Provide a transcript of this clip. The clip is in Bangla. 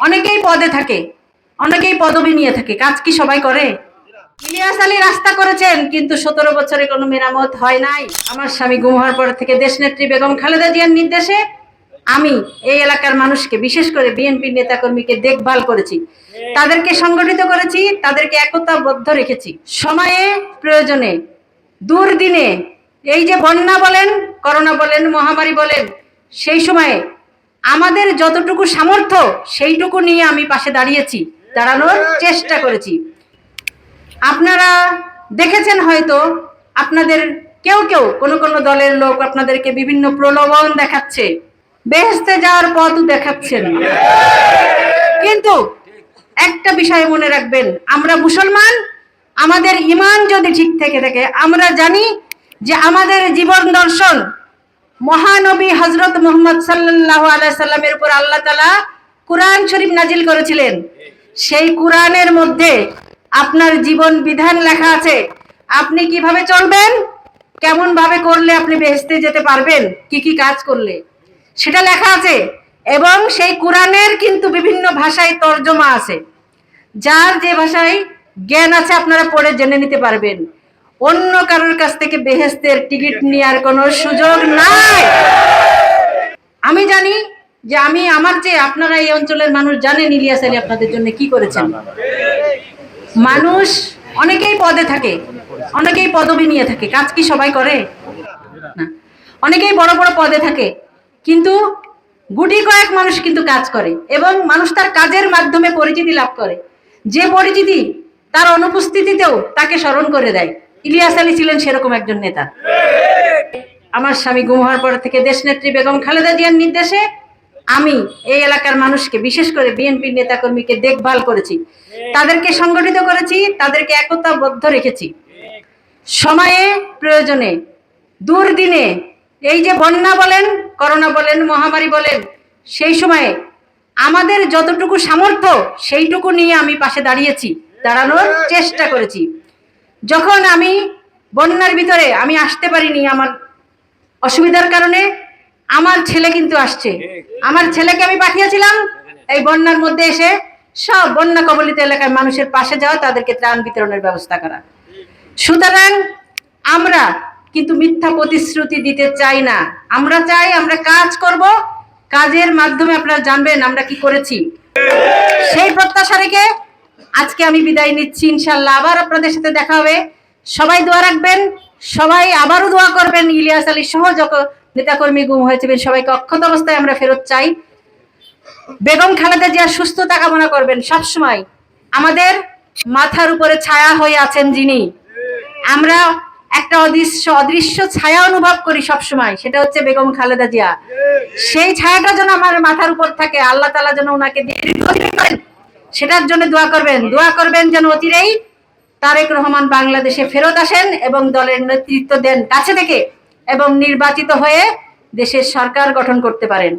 অনেকেই পদে থাকে, অনেকেই পদবি নিয়ে থাকে। কাজ কি সবাই করে? ইলিয়াস আলী রাস্তা করেছেন, কিন্তু সতেরো বছরে কোনো মেরামত হয় নাই। আমার স্বামী গুম হওয়ার পর থেকে দেশনেত্রী বেগম খালেদা জিয়ার নির্দেশে আমি এই এলাকার মানুষকে, বিশেষ করে বিএনপি নেতাকর্মীকে দেখভাল করেছি। তাদেরকে সংগঠিত করেছি, তাদেরকে একতাবদ্ধ রেখেছি। সময়ে, প্রয়োজনে, দুর্দিনে, এই যে বন্যা বলেন, করোনা বলেন, মহামারী বলেন, সেই সময়ে আমাদের যতটুকু সামর্থ্য সেইটুকু নিয়ে আমি পাশে দাঁড়িয়েছি দাঁড়ানোর চেষ্টা করেছি। আপনারা দেখেছেন হয়তো আপনাদের কেউ কেউ কোনো কোনো দলের লোক আপনাদেরকে বিভিন্ন প্রলোভন দেখাচ্ছে বেহেস্তে যাওয়ার পথও দেখাচ্ছেন। কিন্তু একটা বিষয় মনে রাখবেন আমরা মুসলমান আমাদের ইমান যদি ঠিক থেকে থাকে আমরা জানি যে আমাদের জীবন দর্শন মহানবী হজরত মোহাম্মদ সাল্লাহ আলাইসাল্লামের উপর আল্লাহ তালা কোরআন শরীফ নাজিল করেছিলেন। সেই কোরআনের মধ্যে আপনার জীবন বিধান লেখা আছে। আপনি কীভাবে চলবেন? কেমন ভাবে করলে আপনি বেহেস্তে যেতে পারবেন? কি কি কাজ করলে? সেটা লেখা আছে। এবং সেই কোরআনের কিন্তু বিভিন্ন ভাষায় তর্জমা আছে। যার যে ভাষায় জ্ঞান আছে আপনারা পড়ে জেনে নিতে পারবেন। অন্য কারোর কাছ থেকে বেহেস্তের টিকিট নেওয়ার কোনো সুযোগ নাই। আমি জানি যে আমি আমার যে আপনারা এই অঞ্চলের মানুষ জানেন, ইলিয়াস আলী আপনাদের জন্য কি করেছেন। মানুষ অনেকেই পদে থাকে, অনেকেই পদবি নিয়ে থাকে। কাজ কি সবাই করে? অনেকেই বড় বড় পদে থাকে, কিন্তু গুটি কয়েক মানুষ কিন্তু কাজ করে এবং মানুষ তার কাজের মাধ্যমে পরিচিতি লাভ করে। যে পরিচিতি তার অনুপস্থিতিতেও তাকে স্মরণ করে দেয়। ইলিয়াস আলী ছিলেন সেরকম একজন নেতা। আমার স্বামী গুম হওয়ার পর থেকে দেশনেত্রী বেগম খালেদা জিয়ার নির্দেশে আমি এই এলাকার মানুষকে, বিশেষ করে বিএনপি নেতাকর্মীকে দেখভাল করেছি। তাদেরকে সংগঠিত করেছি, তাদেরকে একতাবদ্ধ রেখেছি। সময়ে, প্রয়োজনে, দুর্দিনে, এই যে বন্যা বলেন, করোনা বলেন, মহামারী বলেন, সেই সময়ে আমাদের যতটুকু সামর্থ্য, সেইটুকু নিয়ে আমি পাশে দাঁড়িয়েছি, দাঁড়ানোর চেষ্টা করেছি। যখন আমি বন্যার ভিতরে আমি আসতে পারিনি আমার অসুবিধার কারণে, আমার ছেলে কিন্তু আসছে। আমার ছেলেকে আমি পাঠিয়েছিলাম এই বন্যার মধ্যে এসে সব বন্যা কবলিত এলাকার মানুষের পাশে যাওয়া, তাদেরকে ত্রাণ বিতরণের ব্যবস্থা করা। সুতরাং আমরা কিন্তু মিথ্যা প্রতিশ্রুতি দিতে চাই না। আমরা চাই আমরা কাজ করব, কাজের মাধ্যমে আপনারা জানবেন আমরা কি করেছি। সেই প্রত্যাশা রেখে আজকে আমি বিদায় নিচ্ছি ইনশাল্লাহ আবার আপনাদের সাথে দেখা হবে। সবাই দোয়া রাখবেন। সবাই আবারও দোয়া করবেন। ইলিয়াস আলী সহ যত নেতাকর্মী গুম হয়েছে সবাইকে অক্ষত অবস্থায় আমরা ফেরত চাই। বেগম খালেদা জিয়া সুস্থতা কামনা করবেন সবসময়। আমাদের মাথার উপরে ছায়া হয়ে আছেন যিনি। আমরা একটা অদৃশ্য অদৃশ্য ছায়া অনুভব করি সবসময়। সেটা হচ্ছে বেগম খালেদা জিয়া। সেই ছায়াটা যেন আমার মাথার উপর থাকে, আল্লাহ তালা যেন ওনাকে করেন সেটার জন্য দোয়া করবেন। দোয়া করবেন যেন অতিরেই তারেক রহমান বাংলাদেশে ফেরত আসেন এবং দলের নেতৃত্ব দেন কাছে থেকে এবং নির্বাচিত হয়ে দেশের সরকার গঠন করতে পারেন।